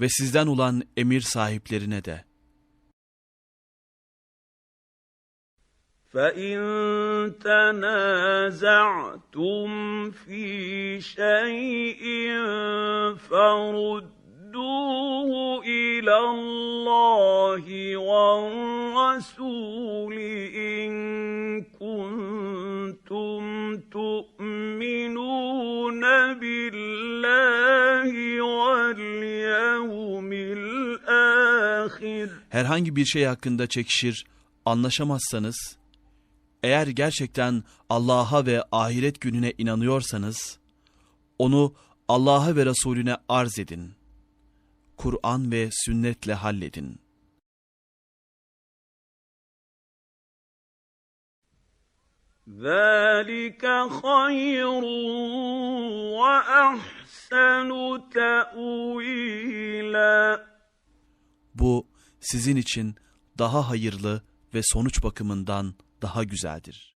Ve sizden olan emir sahiplerine de. فإن تنازعتم في شيء فردوه إلى الله والرسول إن كنتم تؤمنون Herhangi bir şey hakkında çekişir, anlaşamazsanız, eğer gerçekten Allah'a ve ahiret gününe inanıyorsanız, onu Allah'a ve Resulüne arz edin. Kur'an ve sünnetle halledin. ذلك خير وأحسن تأويلا Bu sizin için daha hayırlı ve sonuç bakımından daha güzeldir.